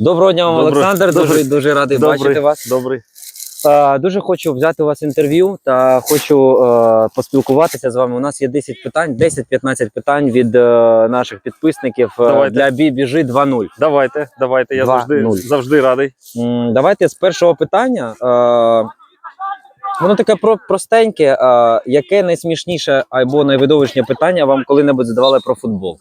Доброго дня вам, Доброго- Олександр. Дуже добрий- дуже радий добрий. бачити вас. Добрий. Е, Дуже хочу взяти у вас інтерв'ю та хочу е, поспілкуватися з вами. У нас є 10 питань, 10-15 питань від е, наших підписників е, Давайте. для бі біжи 2.0. Давайте, давайте. Я завжди, завжди радий. М, Давайте з першого питання. Е, Воно таке про- простеньке. Е, Яке найсмішніше або найвидовищне питання вам коли-небудь задавали про футбол?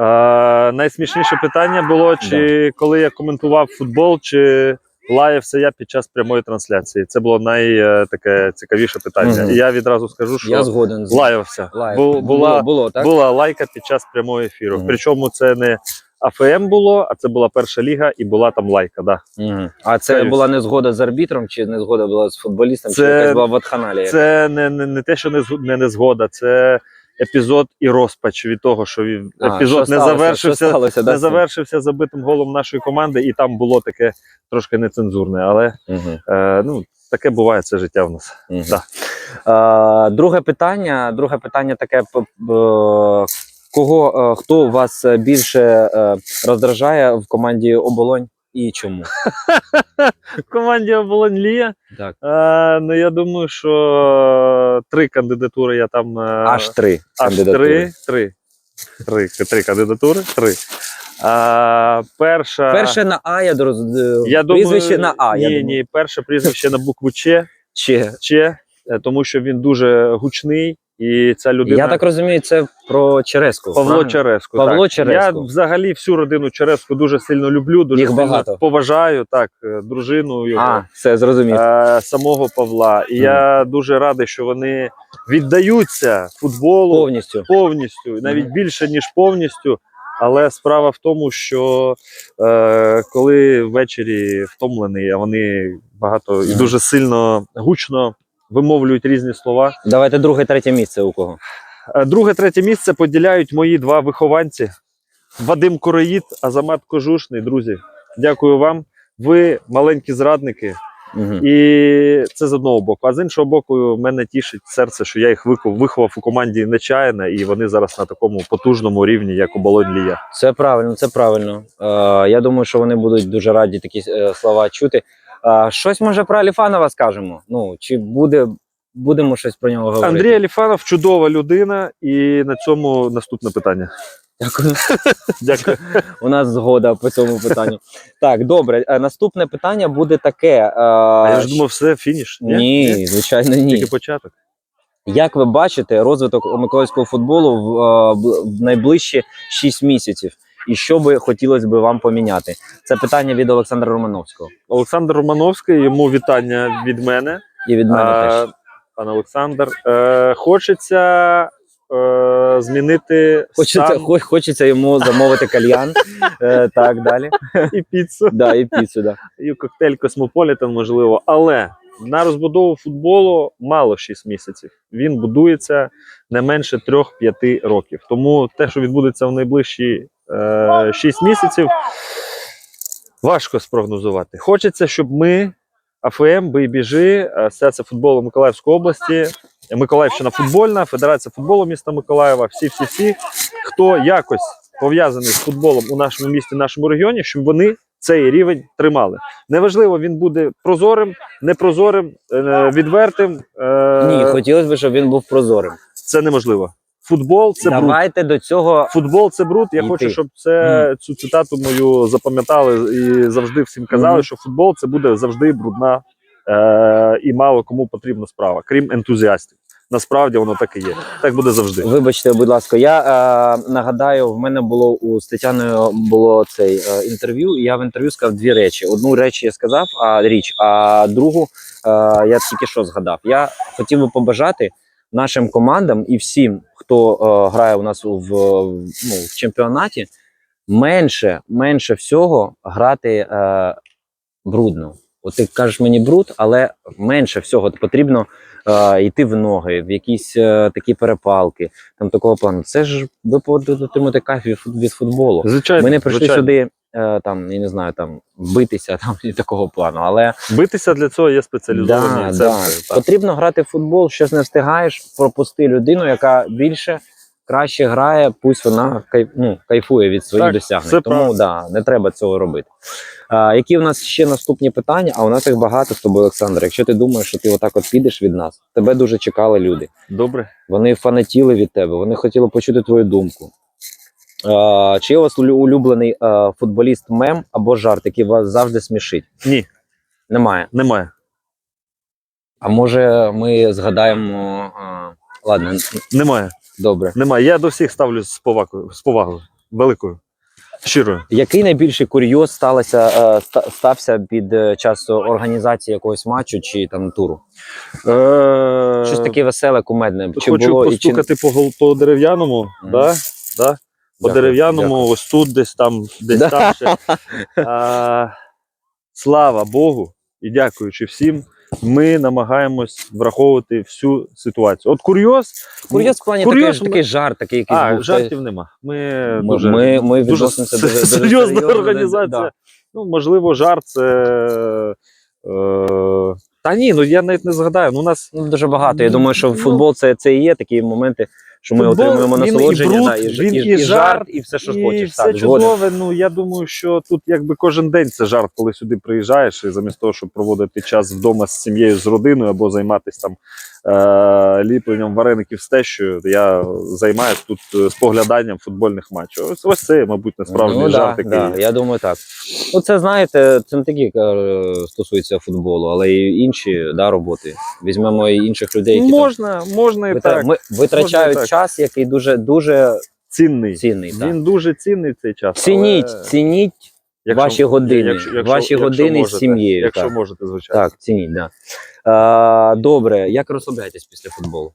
А, найсмішніше питання було, чи коли я коментував футбол, чи лаявся я під час прямої трансляції. Це було най е, цікавіше питання. Мгм. І я відразу скажу, що Я згоден з лаявся. Лайв. Бу- була, було, було, так? була лайка під час прямого ефіру. Мгм. Причому це не АФМ було, а це була перша ліга, і була там лайка. Да. Мгм. А це Каюсь. була не згода з арбітром, чи не згода була з футболістом, чи Це- якась була ватханалія? Це не, не, не те, що не, зг- не, не згода, це епізод і розпач від того, що він А, епізод що не сталося? завершився. Що сталося, не з завершився забитим голом нашої команди, і там було таке трошки нецензурне, але Мгм. е, ну, таке буває, це життя в нас. Мгм. Да. Е, друге питання. Друге питання таке: п- кого е, хто вас е, більше е, роздражає в команді оболонь і чому? В команді оболонь Лія. Так, Е, ну я думаю, що три кандидатури я там. е, аж три аж кандидатури. три, три. Три, три кандидатури. Три. А, перша. Перше на А, я дороз... я прізвище думаю, на А. Ні, я думаю. ні, перше прізвище на букву Ч. Чи... Че, е, тому що він дуже гучний, і ця людина. Я так розумію, це про Череску. Павло правильно? Череску. Павло так. Череску. Я взагалі всю родину Череску дуже сильно люблю, дуже Їх сильно багато. поважаю, так, е, дружину його, А, все зрозумів. е, самого Павла. І я дуже радий, що вони віддаються футболу Повністю. повністю, навіть Мгм. більше, ніж повністю. Але справа в тому, що е, коли ввечері втомлений, а вони багато і дуже сильно гучно вимовлюють різні слова. Давайте друге, третє місце у кого. Е, Друге, третє місце поділяють мої два вихованці: Вадим Короїд, Азамат Кожушний. Друзі, дякую вам. Ви маленькі зрадники, Мгм. і це з одного боку. А з іншого боку, мене тішить серце, що я їх вихов- виховав у команді нечаянно, і вони зараз на такому потужному рівні, як у Болонь Лія. Це правильно, це правильно. Е, я думаю, що вони будуть дуже раді такі е, слова чути. Щось може про Аліфанова скажемо. Ну чи буде будемо щось про нього говорити? Андрій Аліфанов чудова людина, і на цьому наступне питання. Дякую. Дякую. У нас згода по цьому питанню. Так, добре. Е, наступне питання буде таке. е, А я ж думав, все фініш. ні, звичайно, ні. Тільки початок. Як ви бачите розвиток миколаївського футболу в, е, в найближчі 6 місяців? І що би хотілося б вам поміняти? Це питання від Олександра Романовського Олександр Романовський, йому вітання від мене. і від мене А, теж. Пан Олександр, е, хочеться е, змінити Хочеться, стан хо- хочеться йому замовити кальян. Е, так, далі. і піцу, Да, і піцу, да. і коктейль Космополітен, можливо. Але на розбудову футболу мало 6 місяців. Він будується не менше 3-5 років. Тому те, що відбудеться в найближчі 6 місяців, важко спрогнозувати. Хочеться, щоб ми, АФМ, Бейбіжи, Асоціація футболу Миколаївської області, Миколаївщина футбольна, Федерація футболу міста Миколаєва, всі-всі-всі, хто якось пов'язаний з футболом у нашому місті, нашому регіоні, щоб вони цей рівень тримали. Неважливо, він буде прозорим, непрозорим, е, відвертим. е, Ні, хотілося б, щоб він був прозорим. Це неможливо. Футбол це бруд. До цього. Футбол це бруд. Я Йти. хочу, щоб це цю цитату мою запам'ятали і завжди всім казали, Мгм. що футбол це буде завжди брудна е, і мало кому потрібна справа, крім ентузіастів. Насправді воно так і є. Так буде завжди. Вибачте, будь ласка, я е, нагадаю, в мене було у з Тетяною було цей е, інтерв'ю, і я в інтерв'ю сказав дві речі. Одну реч я сказав, а річ, а другу е, я тільки що згадав. Я хотів би побажати нашим командам і всім, хто е, грає у нас в, ну, в чемпіонаті, менше, менше всього грати е, брудно. От ти кажеш мені бруд, але менше всього потрібно е, йти в ноги, в якісь е, такі перепалки, там такого плану. Це ж ви повинні отримати кайф від, від футболу. Звичайно, Ми не прийшли звичайно. сюди. Е, Там я не знаю, там битися там і такого плану, але битися для цього є спеціалізовані Да, центри. да. так. Потрібно грати в футбол, щось не встигаєш, пропусти людину, яка більше краще грає, пусть вона кайф, ну, кайфує від своїх Так, досягнень. Тому да, не треба цього робити. А, які в нас ще наступні питання? А у нас їх багато з тобою, Олександр. Якщо ти думаєш, що ти отак от підеш від нас, тебе дуже чекали люди. Добре. Вони фанатіли від тебе, вони хотіли почути твою думку. Чи є у вас улюблений футболіст мем або жарт, який вас завжди смішить? Ні, Немає. немає. А може ми згадаємо. Ладно, Немає. добре. Немає. Я до всіх ставлюсь з повагою, з повагою. Великою. Щирою. Який найбільший курйоз сталося, стався під е, час організації якогось матчу чи там туру? Е, Щось таке веселе, кумедне. Чи Хочу було і чи постукати по, по дерев'яному. Мгм. Да? Да? По дерев'яному, ось тут, десь там, десь Да. там ще. А, слава Богу і дякуючи всім, ми намагаємось враховувати всю ситуацію. От курйоз. Курйоз в плані Курйоз такий, ми- такий жарт, такий якийсь А, був. жартів нема. Ми, Ми, дуже, ми, ми дуже дуже, серйозна організація. да. Ну, можливо, жарт це. Е, та ні, ну я навіть не згадаю. Ну, у нас Ну, дуже багато. Я думаю, що Ну, футбол це, це і є такі моменти, що ми Футбол, отримуємо він і насолодження, бруд, да, і, ж- він і, і і жарт, жарт, і все, що і хочеш. все Так, згоден. чудове. Ну я думаю, що тут якби кожен день це жарт, коли сюди приїжджаєш, і замість того, щоб проводити час вдома з сім'єю, з родиною або займатися там е- ліпленням вареників з тещою, я займаюся тут е, спогляданням футбольних матчів. Ось, ось це, мабуть, насправді ну, жарт, да, який. да, я думаю, так. Ну, це знаєте, це не тільки е, стосується футболу, але й інші да, роботи. Візьмемо і інших людей, які там Можна, можна і витра- так. ми- витрачають так. Час, який дуже дуже Цінний. цінний. так. Він дуже цінний цей час. Цініть, але цініть якщо- ваші години, ваші години з сім'єю, Якщо так. можете, звичайно. Так, цініть, да. Е, добре, як розслабляєтесь після футболу?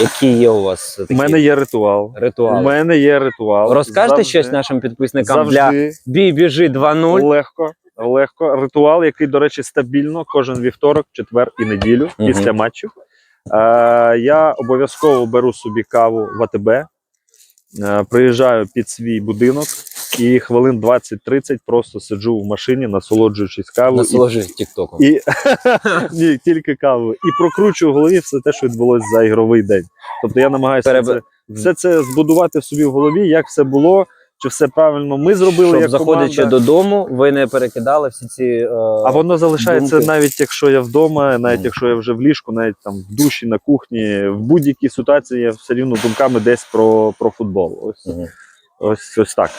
Які є у вас такі У мене є ритуал. ритуали? У мене є ритуал. Розкажете Завжди- щось нашим підписникам для завжди бій біжи 2-0? легко. Легко. Ритуал, який, до речі, стабільно кожен вівторок, четвер і неділю Мгм. після матчів. Е, я обов'язково беру собі каву в АТБ, е, приїжджаю під свій будинок і хвилин 20-30 просто сиджу в машині, насолоджуючись кавою. Насолоджуюсь тіктоком. І ні, тільки каву. І прокручую в голові все те, що відбулося за ігровий день. Тобто я намагаюся Переб- це, все це збудувати в собі в голові, як все було, чи все правильно ми зробили, Щоб як заходячи команда. додому, ви не перекидали всі ці. е, А воно залишається думки. навіть якщо я вдома, навіть якщо я вже в ліжку, навіть там в душі, на кухні, в будь-якій ситуації я все рівно думками десь про, про футбол. Ось, Мгм. ось, ось так.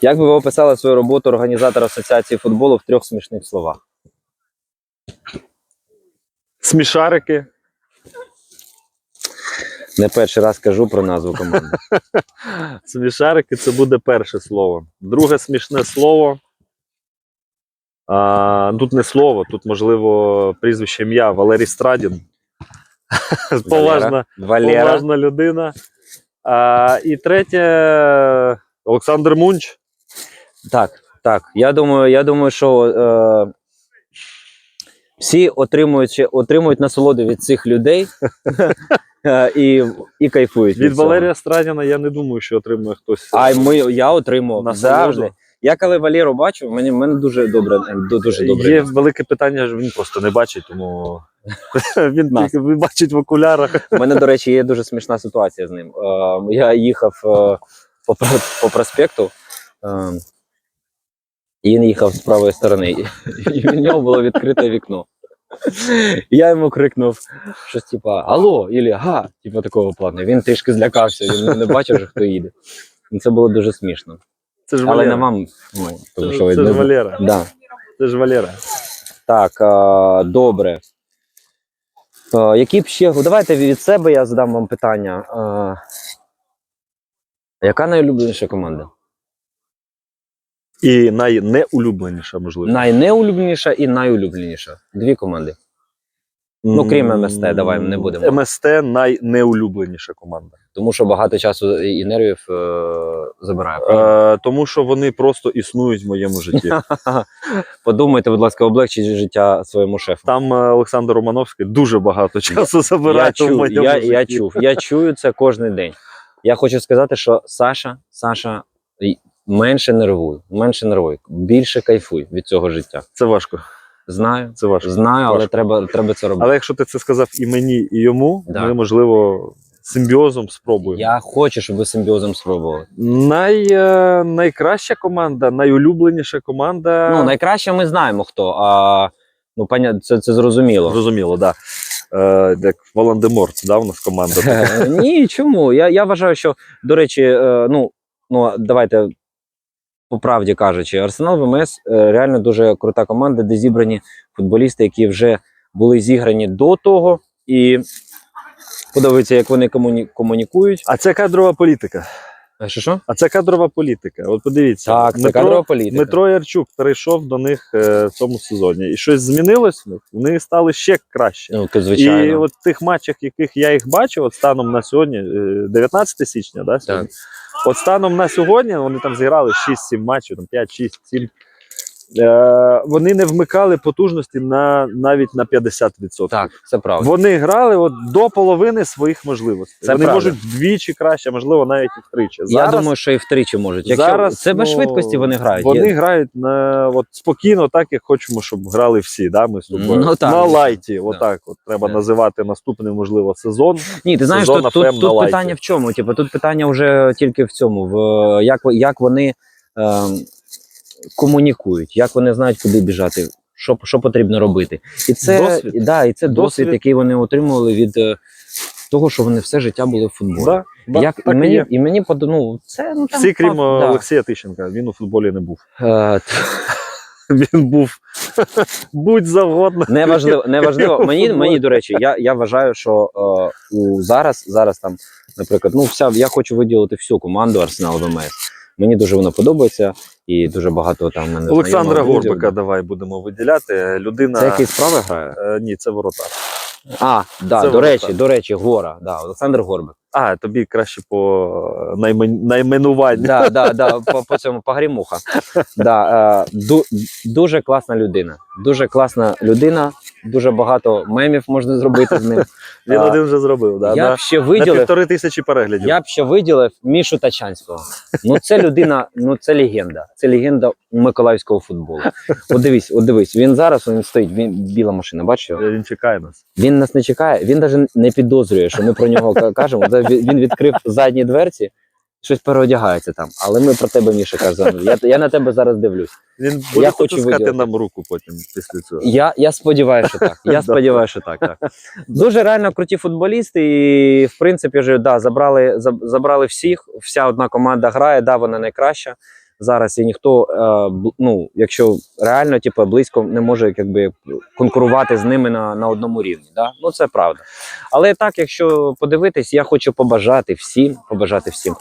Як би ви описали свою роботу організатора асоціації футболу в трьох смішних словах? Смішарики. Не перший раз кажу про назву команди. Смішарики це буде перше слово. Друге смішне слово. А, тут не слово, тут, можливо, прізвище ім'я Валерій Страдін. Поважна, Валера. поважна людина. А, і третє Олександр Мунч. Так, так. Я думаю, я думаю, що е, всі отримують, отримують насолоду від цих людей і, і кайфують. Від цього. Валерія Страдіна я не думаю, що отримує хтось. А ми, я Насолоду. завжди. Я коли Валеру бачу, мені мене дуже добре, дуже добре. Є велике питання, що він просто не бачить, тому він Нас. тільки бачить в окулярах. У мене, до речі, є дуже смішна ситуація з ним. Е, я їхав е, по, по проспекту, е, і він їхав з правої сторони, і в нього було відкрите вікно. Я йому крикнув щось типа Алло, ілі га, типу такого плану. Він трішки злякався, він не бачив, що хто їде. І це було дуже смішно. Це ж Але Валера. не вам, ну, тому Це, що ви це ж Валера. да. Це ж Валера. Так, е, добре. Е, які б ще. Давайте від себе я задам вам питання. Е, яка найулюбленіша команда? І найнеулюбленіша, можливо. Найнеулюбленіша і найулюбленіша. Дві команди. ну, крім МСТ, давай, не будемо. МСТ найнеулюбленіша команда. Тому що багато часу і нервів е, забирає. Е, тому що вони просто існують в моєму житті. Подумайте, будь ласка, облегчіть життя своєму шефу. Там е, Олександр Романовський дуже багато часу забирає Я в чув, моєму я, житті. я чув, я чую це кожен день. Я хочу сказати, що Саша, Саша менше нервуй, менше нервуй, більше кайфуй від цього життя. Це важко. Знаю, Це важко. знаю, але Важко. треба, треба це робити. Але якщо ти це сказав і мені, і йому, Да. ми можливо симбіозом спробуємо. Я хочу, щоб ви симбіозом спробували. Най, е, найкраща команда, найулюбленіша команда. Ну, найкраще ми знаємо хто. А ну, паня, це, це зрозуміло. Зрозуміло, так. Да. Е, як Волан-де-Морт, да, у нас команда. Ні, чому? Я, я вважаю, що, до речі, е, ну, ну давайте по правді кажучи, Арсенал ВМС е, реально дуже крута команда, де зібрані футболісти, які вже були зіграні до того. І подивиться, як вони комуні- комунікують. А це кадрова політика. А що що? А це кадрова політика. От подивіться, Так, це Дмитро, кадрова політика. Дмитро Ярчук перейшов до них е, в цьому сезоні. І щось змінилось в них. Вони стали ще краще. Ну, звичайно. І от в тих матчах, яких я їх бачив, от станом на сьогодні, е, 19 січня, да, сьогодні? От станом на сьогодні вони там зіграли 6-7 матчів, там 5, 6, 7. Е, вони не вмикали потужності на навіть на 50%. Так, це правда. Вони грали от до половини своїх можливостей. Це вони правда. можуть вдвічі краще, можливо, навіть і втричі. Я думаю, що і втричі можуть. Якщо зараз це без ну, швидкості вони грають. Вони Є- грають на от спокійно, так як хочемо, щоб грали всі. Да, ми з тобою Ну, так. на лайті. Так. Отак, от треба Так. називати наступний, можливо, сезон. Ні, ти знаєш, Сезон тут, тут, тут питання в чому? Типу, тут питання вже тільки в цьому, в е, як, як вони е, комунікують, як вони знають, куди біжати, що, що потрібно робити. І це, Досвід. Да, і це досвід, Досвід. який вони отримували від е, того, що вони все життя були в футболі. Да, як, так і, мені, є. і мені ну, це ну, там Всі, крім факт, е, да. Олексія Тищенка, він у футболі не був. Е, Він був будь завгодно. Неважливо, неважливо. Мені, мені до речі, я, я вважаю, що е, у зараз, зараз там, наприклад, ну вся я хочу виділити всю команду Арсенал ВМС. Мені дуже вона подобається, і дуже багато там мене Олександра. Горбика давай будемо виділяти. Людина. Це який справи грає? Е, ні, це воротар. А, да, Це до ворота. речі, до речі, гора. Да, Олександр Горбик. А, тобі краще по наймен... найменуванню. Да, да, да, по, по цьому по грімуха. Да, е, ду, дуже класна людина. Дуже класна людина. Дуже багато мемів можна зробити з ним. Він А, один вже зробив. Да, я на, б ще на виділив. півтори тисячі переглядів. Я б ще виділив Мішу Тачанського. Ну це людина, ну це легенда. Це легенда миколаївського футболу. От дивись, от дивись, він зараз він стоїть, він біла машина, бачиш? Він чекає нас. Він нас не чекає, він навіть не підозрює, що ми про нього кажемо. Він відкрив задні дверці, щось переодягається там. Але ми про тебе, Міша, кажемо. Я, я на тебе зараз дивлюсь. Він буде хочу потискати виділити. нам руку потім після цього. Я, я сподіваюся, що так. Я сподіваюся, що так, так. Дуже реально круті футболісти, і в принципі вже да, забрали, забрали всіх. Вся одна команда грає, да, вона найкраща. Зараз і ніхто, е, ну, якщо реально типу, близько не може якби, конкурувати з ними на, на одному рівні. Да? Ну це правда. Але так, якщо подивитись, я хочу побажати всім, побажати всім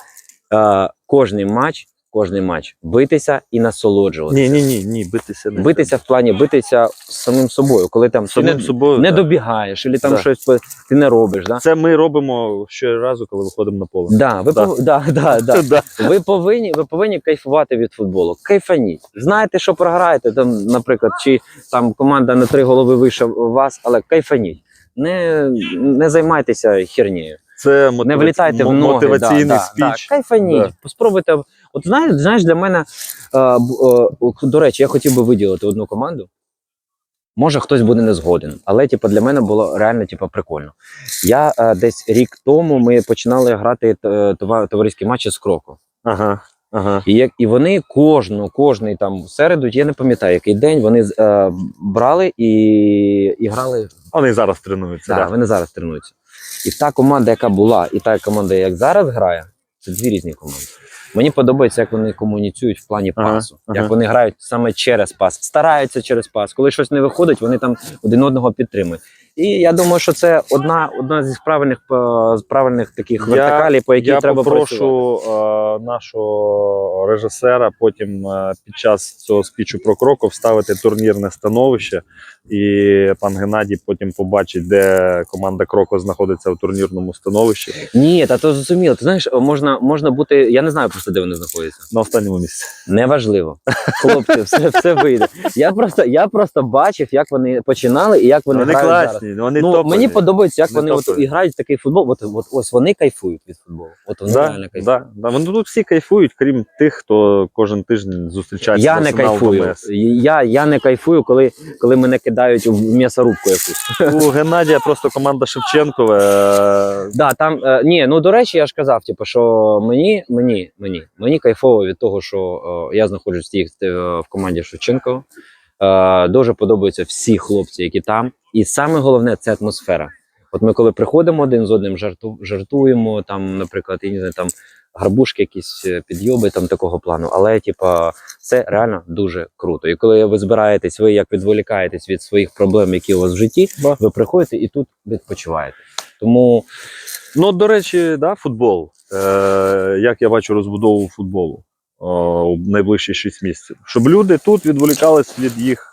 е, кожний матч, кожний матч битися і насолоджуватися. Ні, ні, ні, ні, битися не Битися в плані битися з самим собою, коли там самим ти не, собою. не да. добігаєш, або там Да. щось ти не робиш. Да? Це ми робимо щоразу, коли виходимо на поле. Да, ви, Да. пов... да, да, да. Да. ви, повинні, ви повинні кайфувати від футболу. Кайфаніть. Знаєте, що програєте, там, наприклад, чи там команда на три голови вище вас, але кайфаніть. Не, не займайтеся хернею. Це Не влітайте в ноги. мотиваційний да, спіч. Да, да. Кайфаніть. Спробуйте. От знаєш, знаєш, для мене, е, е, до речі, я хотів би виділити одну команду. Може, хтось буде не згоден, але типу, для мене було реально типу, прикольно. Я е, десь рік тому ми починали грати е, товариські матчі з кроку. Ага, ага. І, як, і вони кожну, кожний там середу, я не пам'ятаю, який день вони е, брали і, і грали Вони зараз тренуються. так, Да. вони зараз тренуються. І та команда, яка була, і та команда, як зараз грає, це дві різні команди. Мені подобається, як вони комуніцюють в плані Ага, пасу, ага. як вони грають саме через пас, стараються через пас. Коли щось не виходить, вони там один одного підтримують. І я думаю, що це одна, одна зі правильних, е, з правильних таких Я- вертикалей, по якій Я треба працювати. попрошу е, нашого режисера потім е, під час цього спічу про кроков вставити турнірне становище, і пан Геннадій потім побачить, де команда Кроко знаходиться в турнірному становищі Ні, та то зрозуміло. Ти знаєш, можна, можна бути. Я не знаю просто, де вони знаходяться. на останньому місці. Неважливо. Хлопці, все, все вийде. Я просто, я просто бачив, як вони починали і як вони, Вони грають класні, вони ну, топові. мені подобається, як Вони вони от, і грають в такий футбол. От, от ось вони кайфують від футболу. От вони Да, реально кайфують. да, да. Вони тут всі кайфують, крім тих, хто кожен тиждень зустрічається. Я не кайфую. Я, я не кайфую, коли, коли мене кидають в м'ясорубку якусь. У Геннадія просто команда Шевченкова. е, Да, там е, ні, ну до речі, я ж казав, типу, що мені, мені, мені, мені кайфово від того, що е, я знаходжусь в, тій, е, в команді Шевченко. Е, дуже подобаються всі хлопці, які там. І саме головне це атмосфера. От ми коли приходимо один з одним, жарту, жартуємо, там, наприклад, я не знаю, там гарбушки, якісь е, підйоби там такого плану. Але, типа, це реально дуже круто. І коли ви збираєтесь, ви як відволікаєтесь від своїх проблем, які у вас в житті, Да. ви приходите і тут відпочиваєте. Тому Ну, до речі, да, футбол. Е, як я бачу розбудову футболу о, у найближчі 6 місяців. Щоб люди тут відволікались від їх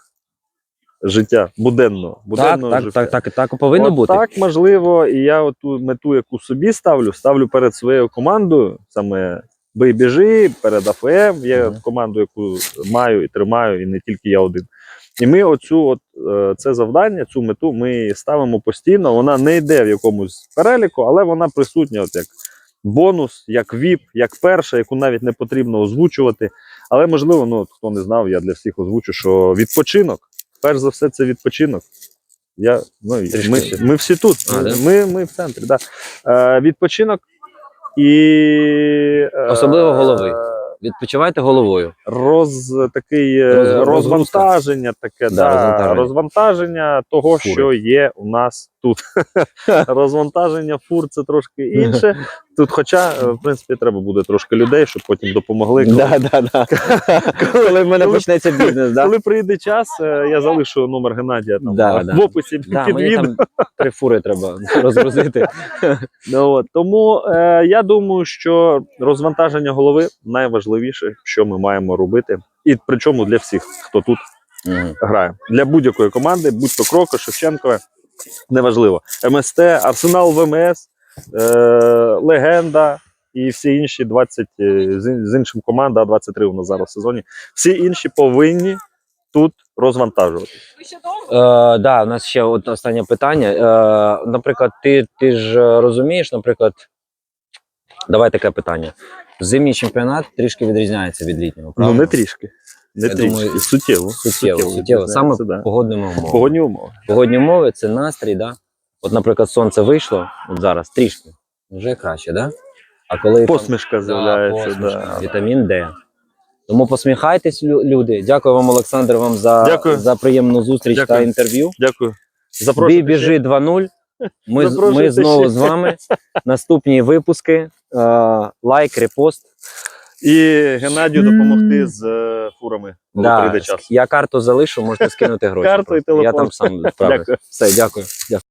життя буденного. буденного так, життя. так, так, і так повинно От бути. Так, можливо, і я оту мету, яку собі ставлю, ставлю перед своєю командою, саме бий біжи, перед АФМ. Є Мгм. команду, яку маю і тримаю, і не тільки я один. І ми оцю, от, е, це завдання, цю мету ми ставимо постійно. Вона не йде в якомусь переліку, але вона присутня от як бонус, як ВІП, як перша, яку навіть не потрібно озвучувати. Але можливо, ну хто не знав, я для всіх озвучу, що відпочинок, перш за все, це відпочинок. Я, ну, ми, ми всі тут. А, ми, да? ми, ми в центрі. Да. Е, відпочинок і е, Особливо голови. Відпочивайте головою. роз такий е, Роз- розвантаження, таке Да, да, розвантаження. розвантаження того, Фури. що є у нас тут. розвантаження фур це трошки інше. Тут, хоча, е, в принципі, треба буде трошки людей, щоб потім допомогли. Коли, Да, да, да. Коли в мене коли- почнеться бізнес, да? коли прийде час, е, я залишу номер Геннадія там Да, да. в описі Да, під мені відео. там три фури треба розгрузити. Ну, от. Тому е, я думаю, що розвантаження голови найважливіше, що ми маємо робити, і причому для всіх, хто тут Мгм. грає. Для будь-якої команди, будь-то Кроко, Шевченкове, неважливо. МСТ, Арсенал ВМС, е, Легенда і всі інші 20 е, з, з іншим команда, 23 у нас зараз в сезоні. Всі інші повинні тут розвантажувати. Е, да, у нас ще от останнє питання. Е, наприклад, ти, ти ж е, розумієш, наприклад, давай таке питання. Зимній чемпіонат трішки відрізняється від літнього, правда? Ну не трішки. Не трішки. думаю, суттєво. Суттєво, суттєво. Саме да. погодними умовами. Погодні умови. Погодні умови це настрій, да? От, наприклад, сонце вийшло от зараз трішки, вже краще, да? А коли там- Посмішка з'являється. Да, посмішка, Да. Вітамін Д. Тому посміхайтесь, люди. Дякую вам, Олександр, вам за, Дякую. за приємну зустріч та інтерв'ю. Дякую. Бій біжи 2.0. Ми, ми знову ще. з вами. Наступні випуски. Е, лайк, репост. І Геннадію допомогти з е, фурами, коли Да, прийде час. я карту залишу, можете скинути гроші. Карту і просто. Я телефон. там сам справлюсь. Дякую. Все, дякую. дякую.